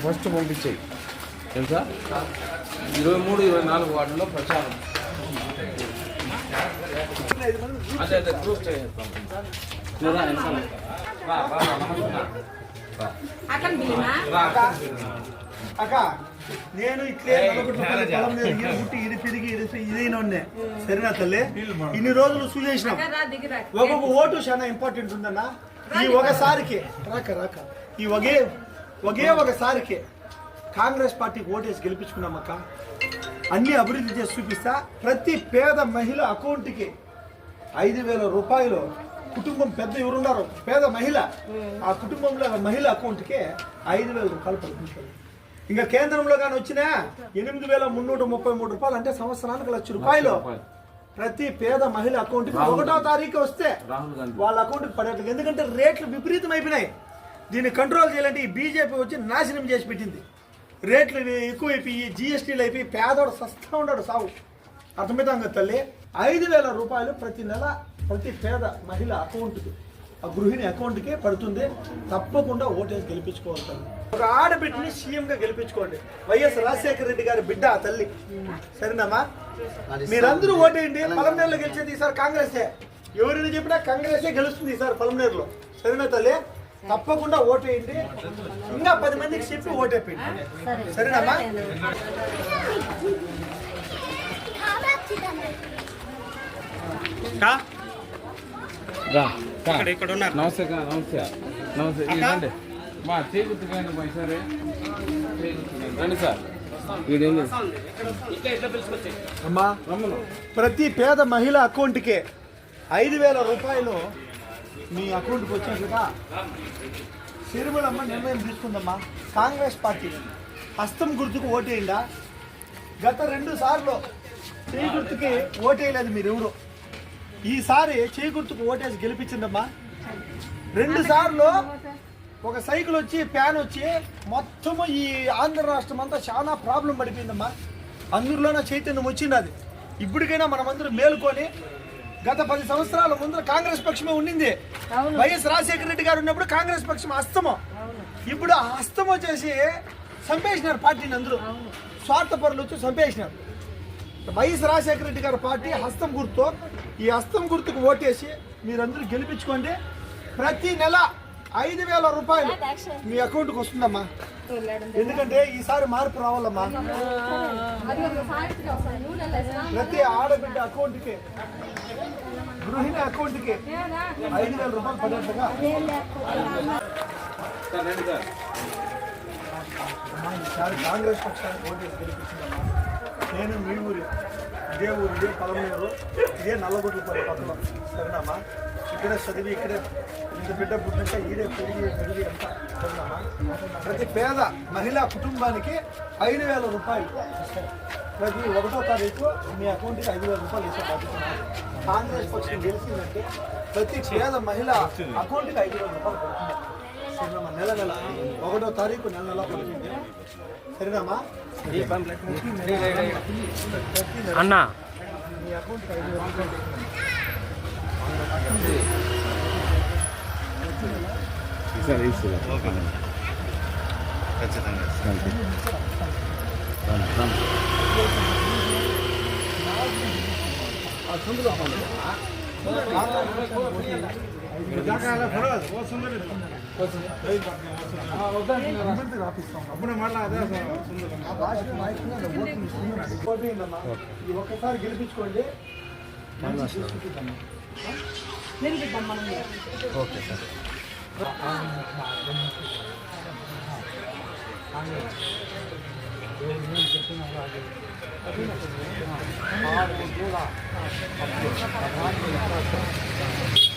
నువ్వు ఫస్ట్ పంపించేయి. తెలుసా? ఇరవై మూడు ఇరవై నాలుగు వార్డుల్లో ప్రచారం. అదే అదే. అక్క నేను ఇట్లే పుట్టి ఉండే సరేనా తల్లి? ఇన్ని రోజులు దిగిరా ఒక్కొక్క ఓటు చాలా ఇంపార్టెంట్ ఉందన్న. ఈ ఒకసారికి రాక రాక. ఈ ఒకే ఒకే ఒకసారికి కాంగ్రెస్ పార్టీకి ఓటేసి గెలిపించుకున్నామక్క. అన్ని అభివృద్ధి చేసి చూపిస్తా ప్రతి పేద మహిళ అకౌంట్కి ఐదు వేల రూపాయలు కుటుంబం పెద్ద ఎవరున్నారో? పేద మహిళ. ఆ కుటుంబంలో మహిళ అకౌంట్కి ఐదు వేల రూపాయలు పంపించారు ఇంకా కేంద్రంలో కానీ వచ్చినా ఎనిమిది వేల మున్నూట ముప్పై మూడు రూపాయలు అంటే సంవత్సరానికి లక్ష రూపాయలు. ప్రతి పేద మహిళ అకౌంట్కి ఒకటో తారీఖు వస్తే వాళ్ళ అకౌంట్కి పడేట్లేదు ఎందుకంటే రేట్లు విపరీతం అయిపోయినాయి దీన్ని కంట్రోల్ చేయాలంటే ఈ బీజేపీ వచ్చి నాశనం చేసి పెట్టింది. రేట్లు ఎక్కువైపోయి జిఎస్టీలు అయిపోయి పేదోడు సస్తా ఉన్నాడు సాగు అర్థమవుతాం కదా తల్లి? ఐదు వేల రూపాయలు ప్రతి నెల ప్రతి పేద మహిళ అకౌంట్కి ఆ గృహిణి అకౌంట్కి పడుతుంది. తప్పకుండా ఓటేసి గెలిపించుకోవాలి తల్లి. ఒక ఆడబిడ్డని సీఎంగా గెలిపించుకోండి. వైఎస్ రాజశేఖర రెడ్డి గారి బిడ్డ ఆ తల్లి. సరేనమ్మా? మీరందరూ ఓటేయండి. పలమనేరులో గెలిచేది ఈసారి కాంగ్రెసే. ఎవరైనా చెప్పినా కాంగ్రెసే గెలుస్తుంది ఈసారి పలమనేరులో. సరేనా తల్లి? తప్పకుండా ఓటేయండి. ఇంకా పది మందికి చెప్పి ఓటేపండి సరేనమ్మా? రా. కా. నమస్తే కా, నమస్తే. నమస్తే. ఇది రండి మా చేకూర్చుకోండి మా సరే. రండి సార్. వీడేంది అమ్మా రమ్మను ప్రతి పేద మహిళ అకౌంట్కి ఐదు వేల రూపాయలు మీ అకౌంట్కి వచ్చేట్టుగా సిరిమలమ్మ నిర్ణయం తీసుకుందమ్మా. కాంగ్రెస్ పార్టీ. హస్తం గుర్తుకు ఓటేయండా? గత రెండు సార్లు చేయి గుర్తుకి ఓటేయలేదు మీరు ఎవరు ఈసారి చేయి గుర్తుకు ఓటేసి గెలిపించిందమ్మా. రెండు సార్లు ఒక సైకిల్ వచ్చి ప్యాన్ వచ్చి మొత్తము ఈ ఆంధ్ర రాష్ట్రం అంతా చాలా ప్రాబ్లం పడిపోయిందమ్మా. అందులోనే చైతన్యం వచ్చింది అది. ఇప్పటికైనా మనమందరం మేలుకొని గత పది సంవత్సరాల ముందు కాంగ్రెస్ పక్షమే ఉండింది. వైఎస్ రాజశేఖర రెడ్డి గారు ఉన్నప్పుడు కాంగ్రెస్ పక్షం హస్తము ఇప్పుడు ఆ హస్తం వచ్చేసి చంపేసినారు పార్టీని అందరూ. స్వార్థపరులు వచ్చి చంపేసినారు. వైఎస్ రాజశేఖర రెడ్డి గారి పార్టీ హస్తం గుర్తు. ఈ హస్తం గుర్తుకు ఓటేసి మీరందరూ గెలిపించుకోండి. ప్రతి నెల ఐదు వేల రూపాయలు మీ అకౌంట్కి వస్తుందమ్మా. ఎందుకంటే ఈసారి మార్పు రావాలమ్మా. ప్రతి ఆడబిడ్డ అకౌంట్కి గృహిణి అకౌంట్కి ఐదు వేల రూపాయలు పడేట్టుగా ఈసారి కాంగ్రెస్ పక్షానికి ఓటేసి గెలిపించిందమ్మా నేను మీ ఊరి ఇదే ఊరు ఇదే పలమూరు ఇదే నల్లగొడ్లపల్లి పక్కన. సరేనమ్మా ఇక్కడే చదివి ఇక్కడే ఇంత బిడ్డ పుట్టినాక ఈడే పెరిగి పెరిగి అంతా ప్రతి పేద మహిళా కుటుంబానికి ఐదు వేల రూపాయలు. ప్రతి ఒకటో తారీఖు మీ అకౌంట్కి ఐదు వేల రూపాయలు ఇస్తే బాధ్యత. కాంగ్రెస్ పక్షం గెలిచిందంటే ప్రతి పేద మహిళ అకౌంట్కి ఐదు వేల రూపాయలు పడుతుంది. సరేనమ్మా నెల నెల ఒకటో తారీఖు నెల నెల పడుతుంది. సరేనమ్మా? అన్న. మీ అకౌంట్కి ఐదు వేల రూపాయలు. ఈసారి ఈసారి ఖచ్చితంగా ఒక్కసారి గెలిపించుకోండి ఓకే సార్ ప్రగతి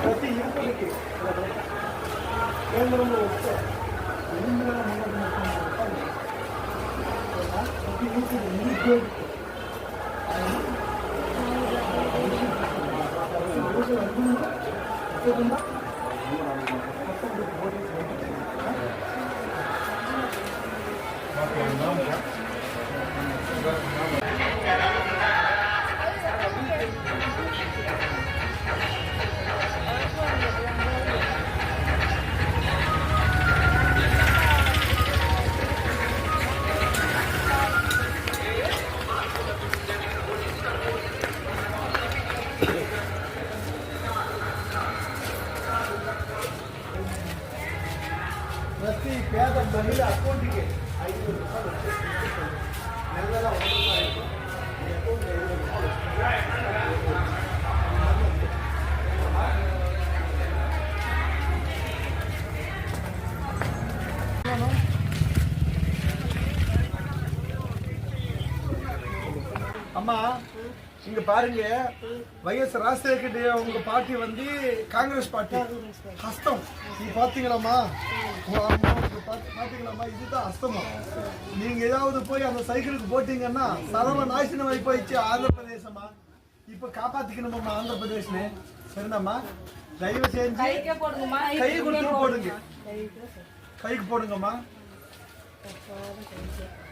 ప్రతి యువకుడికి కేంద్రంలో వస్తే ఎనిమిది వేల మూడు వందల ముప్పై మూడు రూపాయలు ప్రతి యువకుడు నిరుద్యోగికి 그 조금 더. அம்மா இங்க பாருங்க. வைஎஸ் రాజశేఖర రెడ్డి ఒక పార్టీ వంది కాంగ్రెస్ పార్టీ హస్తం நீ பார்த்தீங்களாம்மா பார்த்தீங்களாம்மா இதுதான் அஸ்தமா நீங்கள் ஏதாவது போய் அந்த சைக்கிளுக்கு போட்டீங்கன்னா சரவ நாசினம் போயிடுச்சு ஆந்திர பிரதேசமா இப்போ காப்பாற்றிக்கணுமாம்மா ஆந்திர பிரதேசமே சரிதாம்மா? தயவு செஞ்சு கை கொடுத்து போடுங்க. கைக்கு போடுங்கம்மா.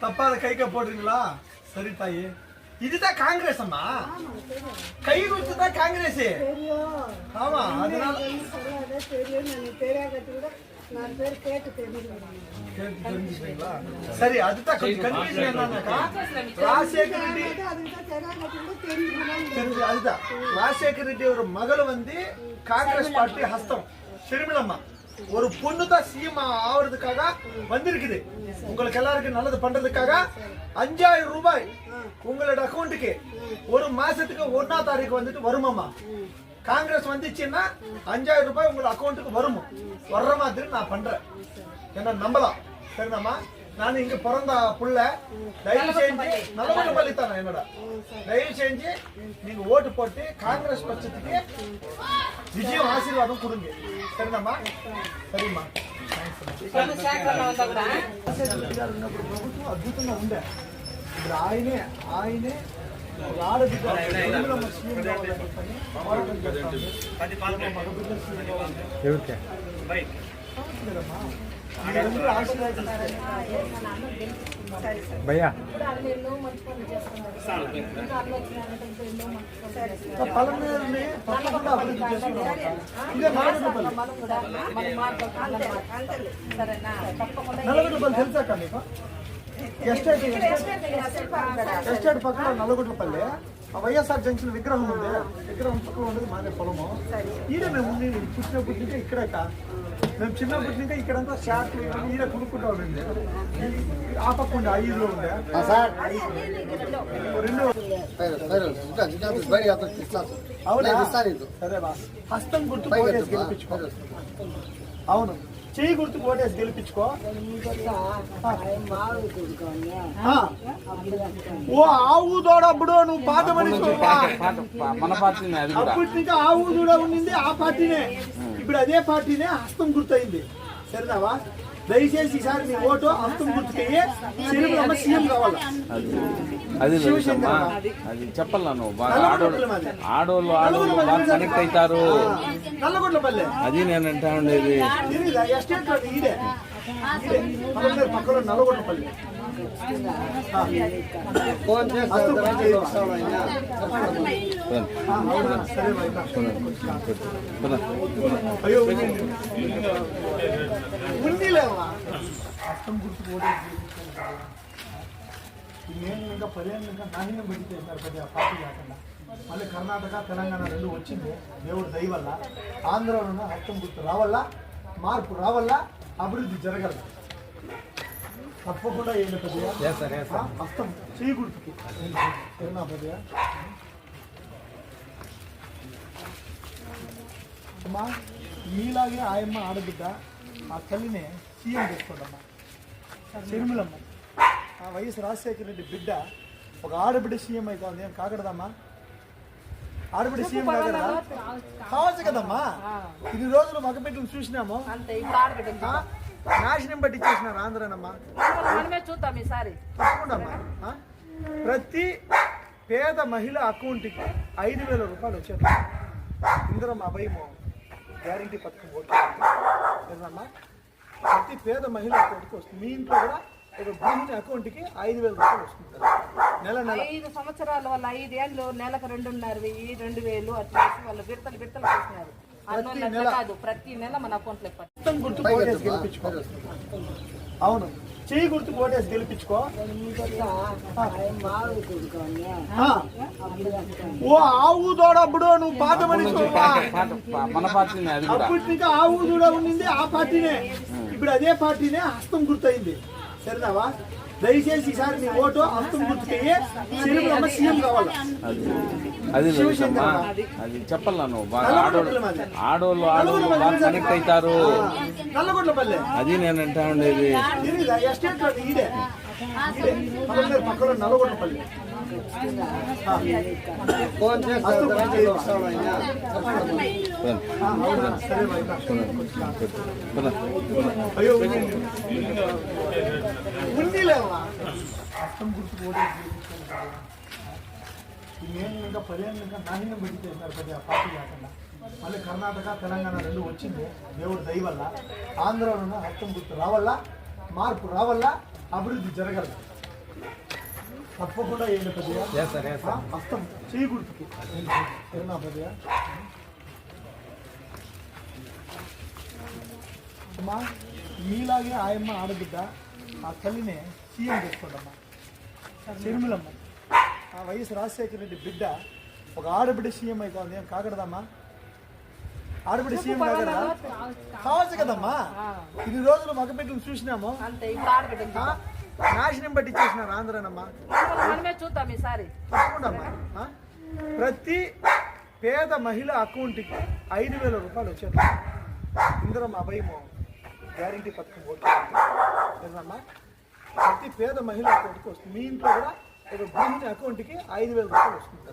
தப்பாத கைக்க போடுறீங்களா? சரி தாயே. இதுதான் காங்கிரஸ் அம்மா. கை குத்து தான் காங்கிரஸ். ஆமா அதனால சரி அதுதான் கொஞ்சம் கன்ஃபியூஷன் என்னன்னாக்கா ராஜசேகர் ரெட்டி அதுதான் ராஜசேகர் ரெட்டியோட மகள் வந்து காங்கிரஸ் பார்ட்டி ஹஸ்தம். திருமணம்மா. ஒரு பொண்ணு தான் சிஎம் ஆவறதுக்காக வந்திருக்குது. உங்களுக்கு எல்லாருக்கும் நல்லது பண்றதுக்காக அஞ்சாயிரம் ரூபாய் உங்களோட அக்கௌண்ட்டுக்கு ஒரு மாசத்துக்கு ஒன்னா தாரீக்கு வந்துட்டு வருமாமா காங்கிரஸ் வந்துச்சுன்னா அஞ்சாயிரம் ரூபாய் உங்களோட அக்கௌண்ட்டுக்கு வரும்? வர்ற மாதிரி நான் பண்றேன். என்ன நம்பலாம். சரிதாம்மா? நான் இங்க பிறந்த புள்ள. தயவு செஞ்சு நல்லவண்ணப்பள்ளி தானே என்னோட. தயவு செஞ்சு நீங்க ஓட்டு போட்டு காங்கிரஸ் பட்சத்துக்கு விஜயம் ஆசீர்வாதம் கொடுங்க. சரிண்ணாமா சரிம்மா. ప్రభుత్వం అద్భుతంగా ఉండే ఇప్పుడు ఆయనే ఆయనే ఎవరికే భయ్యా. ఇంకా పలమనేరుని తప్పకుండా అభివృద్ధి చేసుకున్నాం ఇంకా నల్లగొండపల్లి నల్లగొండపల్లి తెలుసా మీకు ఎస్టేట్ ఎస్టేట్ పక్కన నల్లగొండపల్లి ఆ వైఎస్ఆర్ జంక్షన్ విగ్రహం ఉంది. విగ్రహం పక్కన ఉండేది మాదే పొలము. ఈడ మేము ఉండి పుట్టినప్పటి నుంచి ఇక్కడే కా. మేము చిన్నప్పటి నుంచి ఇక్కడంతా షాట్లు ఈడ కొనుక్కుంటా ఉండింది. ఆ పక్క ఉండే ఆ ఈలో ఉండే. రెండు అవునా? సరే బా. హస్తం గుర్తు గెలిపించుకో. అవును. చెయ్యి గుర్తు ఓటేసి గెలిపించుకో. ఓ ఆవు దూడప్పుడు నువ్వు పాత మనిషి పాత పా- మన పార్టీనే అది కూడా. అప్పటి నుంచి ఆవు దూడ ఉండింది ఆ పార్టీనే. ఇప్పుడు అదే పార్టీనే హస్తం గుర్తయింది. సరేనావా దయచేసి ఈసారి నీ ఓటు హస్తం గుర్తుకయ్యి సిరిపురమ్మ సీఎం కావాలి? అది అది తెలుసమ్మా అది చెప్పాలా బాగా ఆడోళ్ళు ఆడోళ్ళు ఆడోళ్ళు బాగా కనెక్ట్ అవుతారు. నల్లగొండపల్లె. అది నేను అంటా ఉండేది ఎస్టేట్ పక్కన పక్కన నల్లగొండపల్లి. అర్థం గుర్తుపోతే నేను ఇంకా పదిహేను ఇంకా నాణ్యం పెడితే చేసినారు పార్టీ కాకుండా మళ్ళీ కర్ణాటక తెలంగాణ రెండు వచ్చింది దేవుడు దయ వల్ల ఆంధ్రలో అర్థం గుర్తు రావల్ల మార్పు రావల్ల అభివృద్ధి జరగల తప్పకుండా ఏంటి పెద్దగా ఆ, హస్తం చేయి గుర్తుకి సరేనా పెద్దగా అమ్మా మీలాగే ఆయమ్మ ఆడబిడ్డ ఆ తల్లిని సీఎం చేసుకోండమ్మా. షర్మిలమ్మ. ఆ వైఎస్ రాజశేఖర రెడ్డి బిడ్డ ఒక ఆడబిడ్డ సీఎం అవుతుంది ఏం కాకూడదమ్మా? ఆడబిడ్డ సీఎం కాకూడదా? కావచ్చు కదమ్మా. ఇన్ని రోజులు మగబిడ్డలు చూసినాము. నాశనం పట్టించేసినారు ఆంధ్రనమ్మా. మనమే చూద్దాం ఈసారి. తప్పకుండా అమ్మా. ఆ? ప్రతి పేద మహిళ అకౌంట్కి ఐదు వేల రూపాయలు వచ్చారు. ఇందులో మా గ్యారంటీ పథకం ఓకేమ్మా ప్రతి పేద మహిళ అకౌంట్కి వస్తుంది. మీ ఇంట్లో కూడా ఒక గృహిణి అకౌంట్కి ఐదు వేల రూపాయలు వస్తుంది నెల నెల. ఐదు సంవత్సరాల వాళ్ళ ఐదేళ్ళు నెలకు రెండున్నర వెయ్యి రెండు వేలు అట్లా వాళ్ళు బిడతలు బిడతలు చేసినారు. ప్రతి నెల. మన అకౌంట్లో పట్టు మొత్తం గుర్తు ఓటేసి గెలిపించుకో. అవును. చెయ్యి గుర్తు ఓటేసి గెలిపించుకో. ఆ. ఓ ఆవు దూడప్పుడు నువ్వు పాత మనిషి మన పార్టీనే ఆవు దూడ ఉండింది ఆ పార్టీనే. ఇప్పుడు అదే పార్టీనే హస్తం గుర్తయింది. సరేనావా దయచేసి ఈసారి నీ ఓటు హస్తం గుర్తుకయ్యి సిరిపురమ్మ సీఎం కావాలి? అది అది చెప్పాలా నువ్వు బాగా ఆడోళ్ళు ఆడోళ్ళు బాగా కనెక్ట్ అవుతారు. అది నేను అంటా ఉండేది పక్కన పక్కన నల్లగొండపల్లి. అయ్యో లేవా అర్థం గుర్తు నేను ఇంకా పదిహేను ఇంకా నాణ్యం చేసినారు కొద్దిగా పార్టీ కాకుండా. మళ్ళీ కర్ణాటక తెలంగాణ రెండు వచ్చింది. దేవుడు దయ వల్ల. ఆంధ్రలో అర్థం గుర్తు రావల్ల మార్పు రావల్ల అభివృద్ధి జరగదు. తప్పకుండా ఏంటి ఆ, హస్తం చేయి గుర్తుకి. సరేనా పెద్దగా అమ్మా మీలాగే ఆయమ్మ ఆడబిడ్డ ఆ తల్లిని సీఎం చేసుకోండమ్మా. షర్మిలమ్మ. ఆ వైఎస్ రాజశేఖర రెడ్డి బిడ్డ ఒక ఆడబిడ్డ సీఎం అవుతుంది ఏం కాకూడదమ్మా. ఆడబిడ్డ సీఎం కాకూడదా? కావచ్చు కదమ్మా. ఇన్ని రోజులు చూసినాము. ఇప్పుడు ఆడబిడ్డ ఆ? నాశనం పట్టించేసినారు ఆంధ్రనమ్మా. మనమే చూద్దాం ఈసారి. తప్పకుండా? ప్రతి పేద మహిళ అకౌంట్కి ఐదు వేల రూపాయలు వచ్చారు ఇందులో మా భయము గ్యారంటీ పథకం ఓకేమ్మా ప్రతి పేద మహిళ అకౌంట్కి వస్తుంది. మీ ఇంట్లో కూడా ఒక గృహిణి అకౌంట్కి ఐదు వేల రూపాయలు వస్తుంది.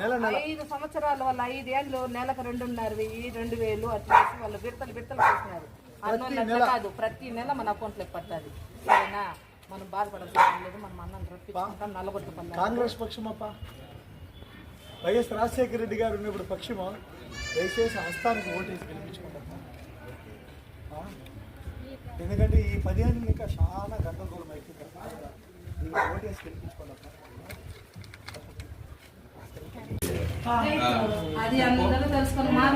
నెల నెల. ఐదు సంవత్సరాల వాళ్ళ ఐదేళ్ళు నెలకు రెండున్నర వెయ్యి రెండు వేలు అట్లా వేసి వాళ్ళు చేసినారు అన్నోళ్ళు అట్లా కాదు ప్రతి నెల మన అకౌంట్లోకి పడుతుంది. సరేనా? మనం బాధపడాల్సిన లేదు మనం అన్నం రప్పించుకుంటాం నల్లగొట్టుకుందాం కాంగ్రెస్ పక్షమప్ప. వైఎస్ రాజశేఖర రెడ్డి గారు ఉన్నప్పుడు పక్షము దయచేసి హస్తానికి ఓటేసి గెలిపించుకుంటాం? ఎందుకంటే ఈ పదిహేను ఇంకా చాలా గందరగోళం అవుతుంది గెలిపించుకోండి అది అందరూ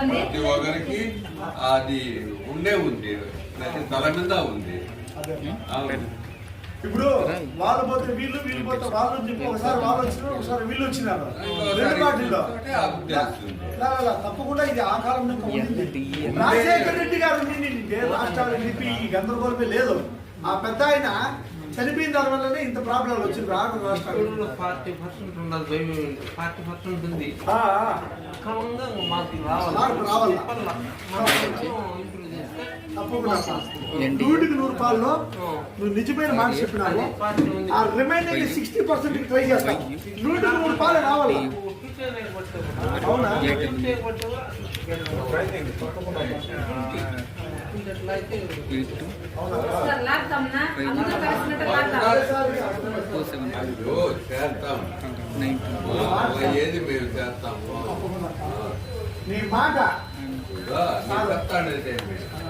ప్రతి ఒక్కరికి అది ఉండే ఉంది. ప్రతి తల మీద ఉంది. ఇప్పుడు వాళ్ళు పోతే వీళ్ళు వీళ్ళు పోతే వాళ్ళు చెప్పి ఒకసారి వాళ్ళు వచ్చినారు ఒకసారి వీళ్ళు వచ్చినారు. రెండు పార్టీల్లో. ఒకటే అప్పు తెలుస్తుంది లా, లా, లా, తప్పకుండా ఇది ఆ కాలం నుంచి ఉండింది. రాజశేఖర రెడ్డి గారు ఉండింది. రాష్ట్రాలు చెప్పి ఈ గందరగోళమే లేదు. ఆ పెద్ద ఆయన చనిపోయిన దాని వల్లనే ఇంత ప్రాబ్లాలు వచ్చింది రాష్ట్ర రాష్ట్రాలు ఫార్టీ పర్సెంట్ భయం ఫార్టీ పర్సెంట్ ఉంది. క్రమంగా మాకు మార్పు రావాలా? నూటికి నూరు పాల్లో నువ్వు నిజమైన మాట చెప్పినావు. ఆ రిమైనింగ్ సిక్స్టీ పర్సెంట్ ట్రై చేస్తాం. నూటికి నూరు పాలు రావాలి? అవునా? లాక్తాంనా అందరూ కలిసినట్టు లాక్తాం అయ్యో చేస్తాం అలా ఏది మేము చేస్తాము? నీ మాట. ఇదో నీ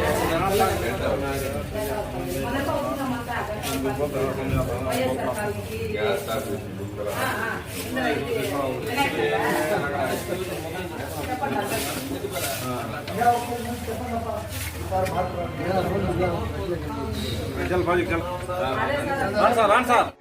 ఉందామంతా. వైఎస్ఆర్ కాలనీకి. గ్యాస్ సర్వీస్ ముందర ఆ,